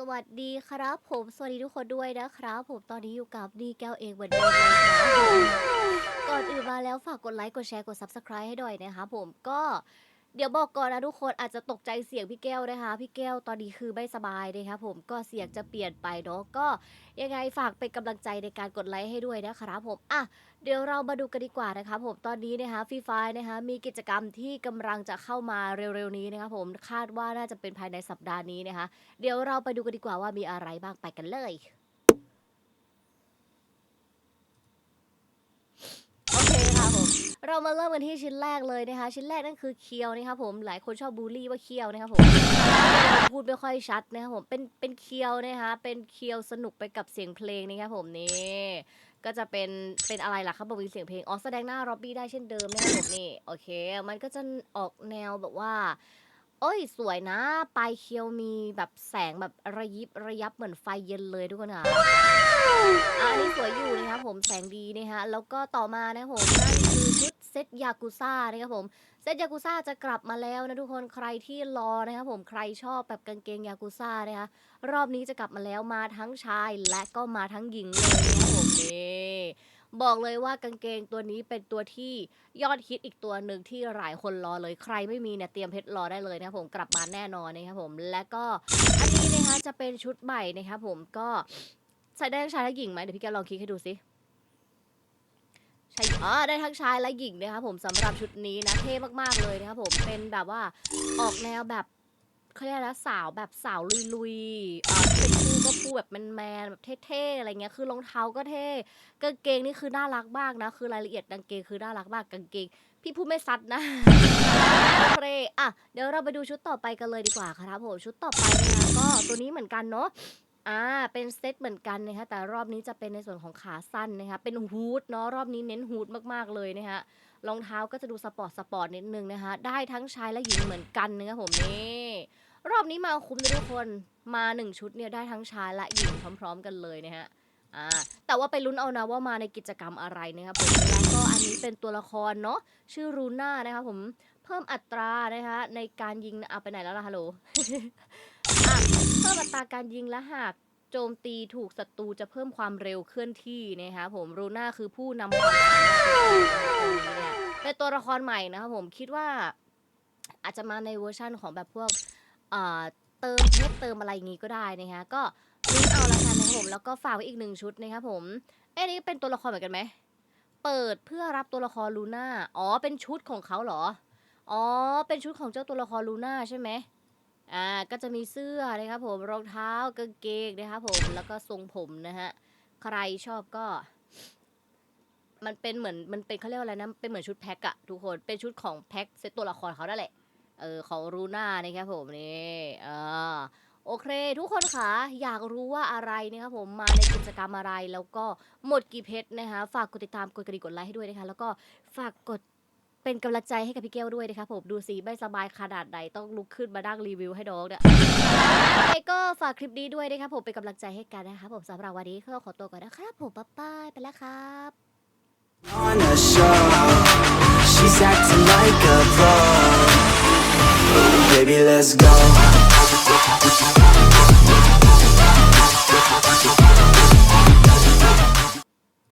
สวัสดีครับ ผมสวัสดีทุกคนด้วยนะครับ ผมตอนนี้อยู่กับดีแก้วเองเหมือนเดิมครับก่อนอื่นมาแล้วฝากกดไลค์กดแชร์กด subscribe ให้ด้วยนะคะผมก็ เดี๋ยวบอกก่อนนะทุกคนอาจจะตกใจเสียงพี่แก้วนะคะ พี่แก้วตอนนี้คือไม่สบายนะครับผมก็เสียงจะเปลี่ยนไปเนาะก็ยังไงฝากเป็นกำลังใจในการกดไลค์ให้ด้วยนะครับผมอะเดี๋ยวเรามาดูกันดีกว่านะครับผมตอนนี้นะคะฟรีไฟนะคะมีกิจกรรมที่กำลังจะเข้ามาเร็วๆนี้นะครับผมคาดว่าน่าจะเป็นภายในสัปดาห์นี้นะคะ เดี๋ยวเราไปดูกันดีกว่าว่ามีอะไรบ้างไปกันเลย โอเคค่ะผม เรามาเริ่มกันที่ชิ้นแรกเลยนะคะ ชิ้นแรกนั่นคือเคียวนะครับผมหลายคนชอบบูลลี่ว่าเคียวนะครับผมพูดไม่ค่อยชัดนะครับผมเป็นเป็นเคียวนะคะเป็นเคียวสนุกไปกับเสียงเพลงนะครับผมนี่ก็จะเป็นเป็นอะไรล่ะครับบอกมีเสียงเพลงอ๋อแสดงหน้าร็อบบี้ได้เช่นเดิมนะครับผมนี่โอเค มันก็จะออกแนวแบบว่าเอ้ยสวยนะปลายเคียวมีแบบแสงแบบระยิบระยับเหมือนไฟเย็นเลยทุกคนค่ะอะอันนี้สวยอยู่นะครับ ผมแสงดีนะฮะแล้วก็ต่อมานะครับผมนั่นคือชุดเซตยากุซ่านะครับผมเซตยากุซ่าจะกลับมาแล้วนะทุกคนใครที่รอนะครับผมใครชอบแบบกางเกงยากุซ่านะคะรอบนี้จะกลับมาแล้วมาทั้งชายและก็มาทั้งหญิงเลยนะครับผมนี่บอกเลยว่ากางเกงตัวนี้เป็นตัวที่ยอดฮิตอีกตัวหนึ่งที่หลายคนรอเลยใครไม่มีเนี่ยเตรียมเพชรรอได้เลยนะครับผมกลับมาแน่นอนนะครับผมและก็อันนี้นะคะจะเป็นชุดใหม่นะครับผมก็ใส่ได้ทั้งชายและหญิงไหมเดี๋ยวพี่แกลองคลิกให้ดูสิ ใช่อ๋อได้ทั้งชายและหญิงนะครับผมสำหรับชุดนี้นะเท่มากๆเลยนะครับผมเป็นแบบว่าออกแนวแบบเขาเรียกนะสาวแบบสาวลุยๆอ่าเป็นคู่ก็คู่แบบแมนๆแบบเท่ๆอะไรเงี้ยคือรองเท้าก็เท่กางเกงนี่คือน่ารักมากนะคือรายละเอียดกางเกงคือน่ารักมากกางเกง พี่พูดไม่ซัดนะโอเคอะเดี๋ยวเราไปดูชุดต่อไปกันเลยดีกว่าครับผมชุดต่อไปนะคะก็ตัวนี้เหมือนกันเนาะ อ่า เป็นเซตเหมือนกันนะคะ แต่รอบนี้จะเป็นในส่วนของขาสั้นนะคะ เป็นฮูดเนาะ รอบนี้เน้นฮูดมากๆเลยนะคะ รองเท้าก็จะดูสปอร์ตสปอร์ตนิดนึงนะคะ ได้ทั้งชายและหญิงเหมือนกันนะคะผมนี่รอบนี้มาคุ้มเลยทุกคน มาหนึ่งชุดเนี่ยได้ทั้งชายและหญิงพร้อมๆกันเลยนะฮะอ่าแต่ว่าไปลุ้นเอานะว่ามาในกิจกรรมอะไรนะครับผมแล้วก็อันนี้เป็นตัวละครเนาะชื่อรูน่านะคะผมเพิ่มอัตรานะคะในการยิงเอาไปไหนแล้วล่ะฮัลโหล มอัตราการยิงและหากโจมตีถูกศัตรูจะเพิ่มความเร็วเคลื่อนที่นะคะผมรูน่าคือผู้นำความสามารถในตัวนี้เป็นตัวละครใหม่นะครับผมคิดว่าอาจจะมาในเวอร์ชั่นของแบบพวกอ่าเติมเพชรเติมอะไรอย่างงี้ก็ได้นะคะก็ลุ้นเอาละกันนะผมแล้วก็ฝากไว้อีกหนึ่งชุดนะครับผมเอ้นี่เป็นตัวละครเหมือนกันไหมเปิดเพื่อรับตัวละครลูน่าอ๋อเป็นชุดของเขาเหรออ๋อเป็นชุดของเจ้าตัวละครลูน่าใช่ไหม อ่าก็จะมีเสื้อนะครับผมรองเท้ากางเกงนะครับผมแล้วก็ทรงผมนะฮะใครชอบก็ มันเป็นเหมือนมันเป็นเขาเรียกว่าอะไรนะเป็นเหมือนชุดแพ็คอะทุกคนเป็นชุดของแพ็คเซตตัวละครเขานั่นแหละเออของรูน่านะครับผมนี่อ่าโอเค ทุกคนคะอยากรู้ว่าอะไรนะครับผมมาในกิจกรรมอะไรแล้วก็หมดกี่เพชรนะคะฝากกดติดตามกดกระดิ่งกดไลค์ให้ด้วยนะคะแล้วก็ฝากกด เป็นกำลังใจให้กับพี่แก้วด้วยนะคะผมดูสิไม่สบายขนาดใดต้องลุกขึ้นมานั่งรีวิวให้น้องเนี่ยยังไงก็ฝากคลิปนี้ด้วยนะคะผมเป็นกำลังใจให้กันนะคะผมสำหรับวันนี้ก็ขอตัวก่อนนะครับผมบ๊ายบายไปแล้วครับ on a show. She's acting like a pro. Baby, let's go.